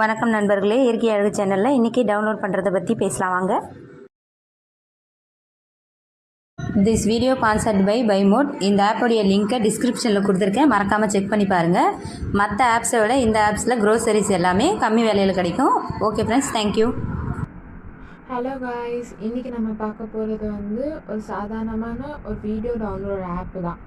வணக்கம் நண்பர்களே. இயற்கை அழகு சேனலில் இன்றைக்கி டவுன்லோட் பண்ணுறதை பற்றி பேசலாம் வாங்க. This video concept bye bye mode இந்த ஆப்போடைய லிங்க்கை டிஸ்கிரிப்ஷனில் கொடுத்துருக்கேன். மறக்காமல் செக் பண்ணி பாருங்கள் மற்ற ஆப்ஸை விட இந்த ஆப்ஸில் க்ரோசரிஸ் எல்லாமே கம்மி விலையில் கிடைக்கும். Okay friends thank you hello guys இன்றைக்கி நம்ம பார்க்க போகிறது வந்து ஒரு சாதாரணமான ஒரு வீடியோ டவுன்லோட் ஆப்பு தான்.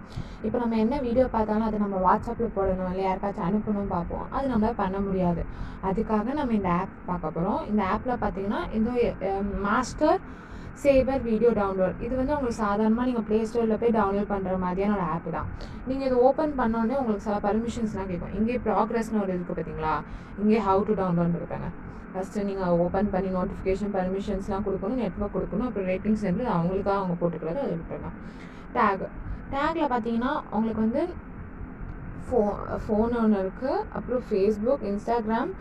இப்போ நம்ம என்ன வீடியோ பார்த்தாலும் அதை நம்ம வாட்ஸ்அப்பில் போடணும் இல்லை யாருக்காச்சும் அனுப்பணும் பார்ப்போம். அது நம்மளால் பண்ண முடியாது. அதுக்காக நம்ம இந்த ஆப் பார்க்க போகிறோம் இந்த ஆப்பில் பார்த்தீங்கன்னா இந்த மாஸ்டர் சேவர் வீடியோ டவுன்லோட் இது வந்து உங்களுக்கு சாதாரணமாக நீங்கள் ப்ளே ஸ்டோரில் போய் டவுன்லோட் பண்ணுற மாதிரியான ஒரு ஆப் தான். நீங்கள் இதை ஓப்பன் பண்ணோடனே உங்களுக்கு சில பர்மிஷன்ஸ்லாம் கேட்கும் இங்கே ப்ராக்ரஸ்னு ஒரு இருக்குது பார்த்தீங்களா இங்கே ஹவு டு டவுன்லோட் இருப்பாங்க. ஃபஸ்ட்டு நீங்கள் ஓப்பன் பண்ணி நோட்டிஃபிகேஷன் பர்மிஷன்ஸ்லாம் கொடுக்கணும் நெட்ஒர்க் கொடுக்கணும் அப்புறம் ரேட்டிங்ஸ் வந்து அவங்களுக்காக அவங்க போட்டுக்கிறது அது விட்டுருங்க டேக் டேக்கில் பார்த்தீங்கன்னா உங்களுக்கு வந்து ஃபோ ஃபோன் ஒன்று இருக்குது அப்புறம் ஃபேஸ்புக் இன்ஸ்டாகிராம்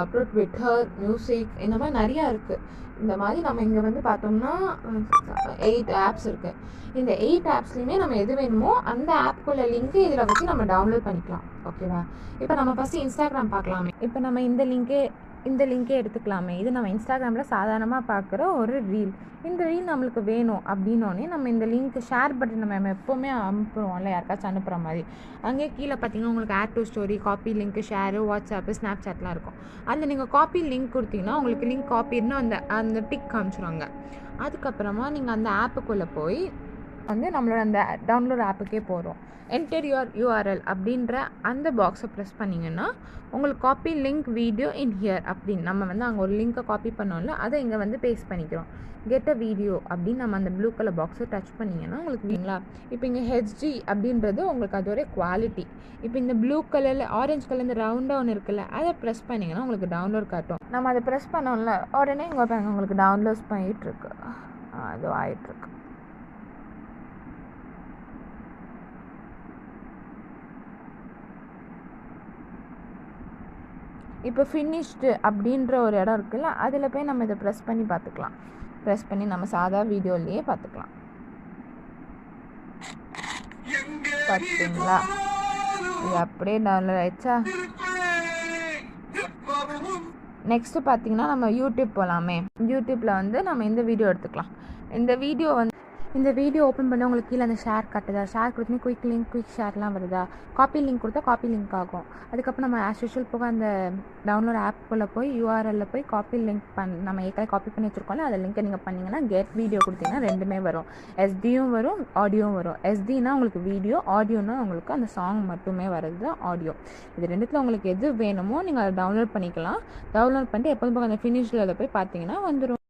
அப்புறம் ட்விட்டர் மியூசிக் இந்த மாதிரி நிறையா இருக்குது இந்த மாதிரி நம்ம இங்கே வந்து பார்த்தோம்னா எயிட் ஆப்ஸ் இருக்குது இந்த எயிட் ஆப்ஸ்லையுமே நம்ம எது வேணுமோ அந்த ஆப்குள்ள லிங்க்கு இதில் வச்சு நம்ம டவுன்லோட் பண்ணிக்கலாம். ஓகேவா இப்போ நம்ம ஃபஸ்ட்டு இன்ஸ்டாகிராம் பார்க்கலாமே. இப்போ நம்ம இந்த லிங்கே இந்த லிங்கே எடுத்துக்கலாமே. இது நம்ம இன்ஸ்டாகிராமில் சாதாரணமாக பார்க்குற ஒரு ரீல் இந்த ரீல் நம்மளுக்கு வேணும் அப்படின்னோடனே நம்ம இந்த லிங்க் ஷேர் பட்டன் நம்ம எப்போவுமே அனுப்புவோம்ல யாருக்காச்சும் அனுப்புகிற மாதிரி. அங்கேயே கீழே பார்த்தீங்கன்னா உங்களுக்கு add to story copy link share WhatsApp snap சாட்லாம் இருக்கும். அதில் நீங்கள் காப்பி லிங்க் கொடுத்தீங்கன்னா உங்களுக்கு லிங்க் காப்பின்னு அந்த அந்த டிக் காமிச்சிருவாங்க. அதுக்கப்புறமா நீங்கள் அந்த ஆப்புக்குள்ளே போய் வந்து நம்மளோட அந்த டவுன்லோட் ஆப்புக்கே போகிறோம் என்டர் யுவர் யூஆர்எல் அப்படின்ற அந்த பாக்ஸை ப்ரெஸ் பண்ணிங்கன்னா உங்களுக்கு copy link video in here அப்படின்னு நம்ம வந்து அங்கே ஒரு லிங்க்கை காப்பி பண்ணோம்ல அதை இங்கே வந்து பேஸ்ட் பண்ணிக்கிறோம். கெட் அ வீடியோ அப்படின்னு நம்ம அந்த ப்ளூ கலர் பாக்ஸை டச் பண்ணிங்கன்னா உங்களுக்கு வீங்களா இப்போ இங்கே ஹெச்டி அப்படின்றது உங்களுக்கு அதோட குவாலிட்டி இப்போ இந்த ப்ளூ கலரில் ஆரஞ்சு கலர் இந்த ரவுண்டாக ஒன்று இருக்குல்ல அதை ப்ரெஸ் பண்ணிங்கன்னா உங்களுக்கு டவுன்லோட் காட்டும். நம்ம அதை ப்ரெஸ் பண்ணோம்ல உடனே இங்கே பாருங்க உங்களுக்கு டவுன்லோட் பண்ணிகிட்ருக்கு அது ஆகிட்டுருக்கு இப்போ ஃபினிஷ்டு அப்படின்ற ஒரு இடம் இருக்குல்ல அதில் போய் நம்ம இதை ப்ரெஸ் பண்ணி பார்த்துக்கலாம். ப்ரெஸ் பண்ணி நம்ம சாதா வீடியோலேயே பார்த்துக்கலாம். பார்த்தீங்களா? இது அப்படியே டவுன்லோட் ஆயிடுச்சா? நெக்ஸ்ட்டு பார்த்தீங்கன்னா நம்ம யூடியூப் போகலாமே. யூடியூப்பில் வந்து நம்ம இந்த வீடியோ எடுத்துக்கலாம். இந்த வீடியோ வந்து இந்த வீடியோ ஓப்பன் பண்ண உங்களுக்கு கீழே அந்த ஷேர் கட்டுதா. ஷேர் கொடுத்தீங்கன்னா குயிக் லிங்க் குயிக் ஷேர்லாம் வருதா? காப்பி லிங்க் கொடுத்தா காப்பி லிங்க் ஆகும். அதுக்கப்புறம் நம்ம ஆஸ் யூஷுவல் போக அந்த டவுன்லோட் ஆப்புக்குள்ளே போய் யூஆர்எல்ல போய் காப்பி லிங்க் பண் நம்ம ஏற்கனவே காப்பி பண்ணி வச்சுருக்கோம்ல அதை லிங்க்கை நீங்கள் பண்ணிங்கன்னா கெட் வீடியோ கொடுத்தீங்கன்னா ரெண்டுமே வரும். எஸ்டியும் வரும் ஆடியோவும் வரும். எஸ்டினா உங்களுக்கு வீடியோ ஆடியோனா உங்களுக்கு அந்த சாங் மட்டுமே வர்றது தான் ஆடியோ இது ரெண்டுத்தில் உங்களுக்கு எது வேணுமோ நீங்கள் அதை டவுன்லோட் பண்ணிக்கலாம். டவுன்லோட் பண்ணிட்டு எப்போதும் போக அந்த ஃபினிஷில் அதை போய் பார்த்தீங்கன்னா வந்துடும்